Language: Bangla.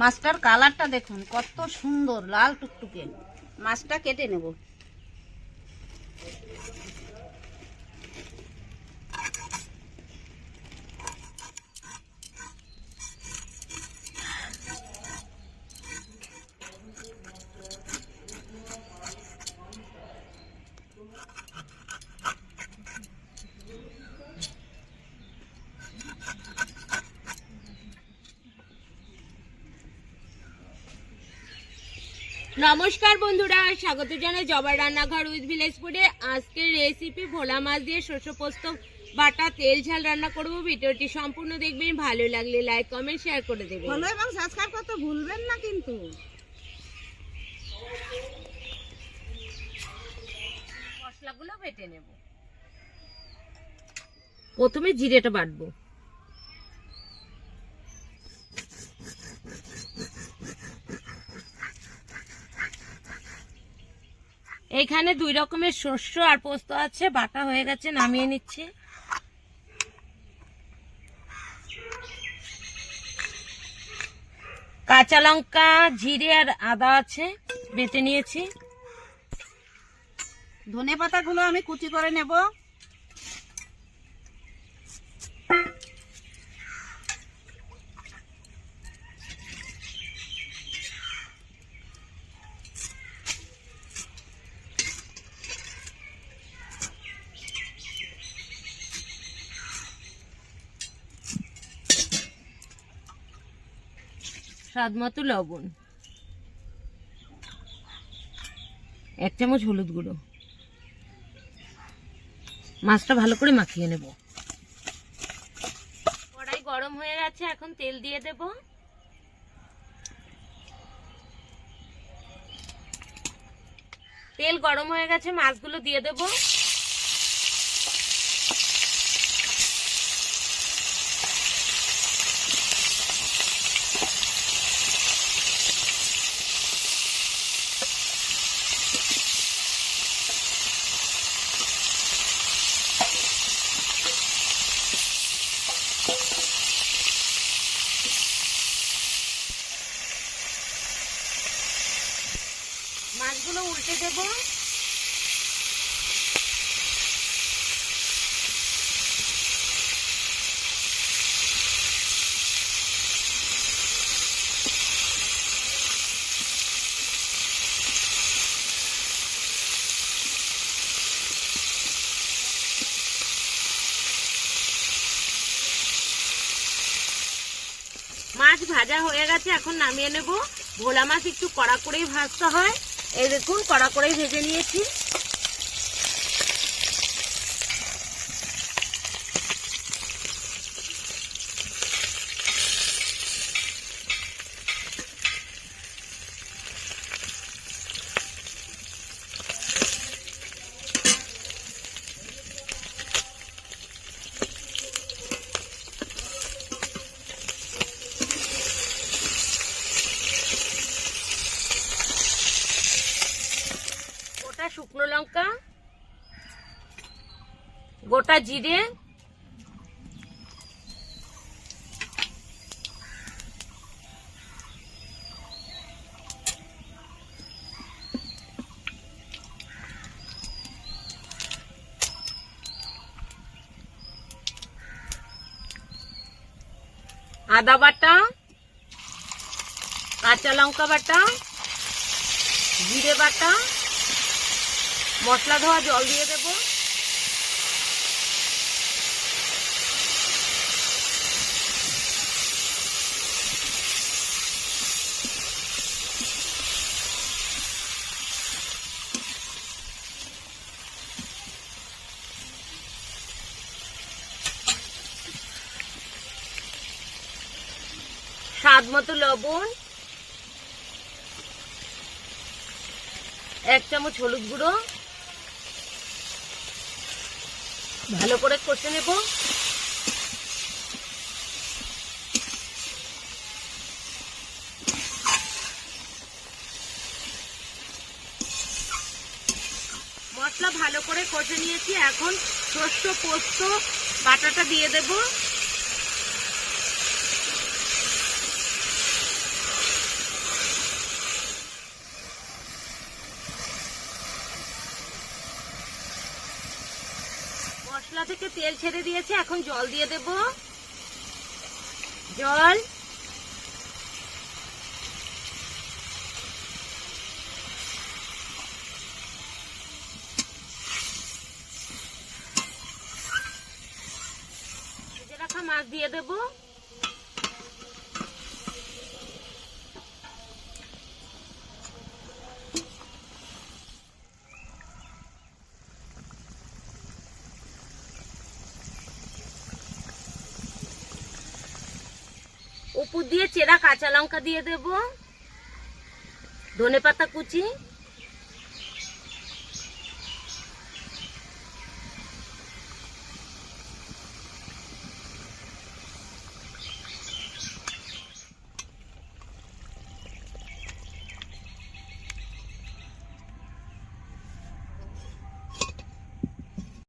মাছটার কালারটা দেখুন কত সুন্দর লাল টুকটুকে। মাছটা কেটে নেব। নমস্কার বন্ধুরা স্বাগত জানাই জবার রান্নাঘর উইথ ভিলেজ ফুডে আজকের রেসিপি ভোলা মাছ দিয়ে শস্য পোস্ত বাটা তেল ঝাল রান্না করব। ভিডিওটি সম্পূর্ণ দেখবেন ভালো লাগলে লাইক কমেন্ট শেয়ার করে দেবেন। ফলো এবং সাবস্ক্রাইব করতে ভুলবেন না কিন্তু। মশলাগুলো বেটে নেব। প্রথমে জিরেটা বাটবো। এখানে দুই রকমের শস্য আর পোস্ত আছে। বাটা হয়ে গেছে, নামিয়ে নিচ্ছে। কাঁচা লঙ্কা, জিরে আর আদা আছে, বেটে নিয়েছি। ধনে পাতাগুলো আমি কুচি করে নেব। স্বাদ মতো লবণ। এক চামচ হলুদ গুঁড়ো। মাছটা ভালো করে মাখিয়ে নেব। কড়াই গরম হয়ে গেছে, এখন তেল দিয়ে দেব। তেল গরম হয়ে গেছে, মাছগুলো দিয়ে দেব। মাছগুলো উল্টে দেব। মাছ ভাজা হয়ে গেছে, এখন নামিয়ে নেব। ভোলা মাছ একটু কড়া করেই ভাজতে হয়। এই দেখুন কড়া করেই ভেজে নিয়েছি। লঙ্কা গোটা জিরে আদা বাটা কাঁচা লঙ্কা বাটা জিরে বাটা মশলা ধোয়া জল দিয়ে দেব। স্বাদ মতো লবণ এক চামচ হলুদ গুঁড়ো ভালো করে কষে নেব। মশলা ভালো করে কষে নিয়েছি। এখন শস্য পোস্ত, বাটাটা দিয়ে দেব। থেকে তেল ছেড়ে দিয়েছে এখন জল দিয়ে দেব। জল। মাছ দিয়ে দেবো। উপর দিয়ে চেরা কাঁচা লঙ্কা দিয়ে দেব। ধনে পাতা কুচি।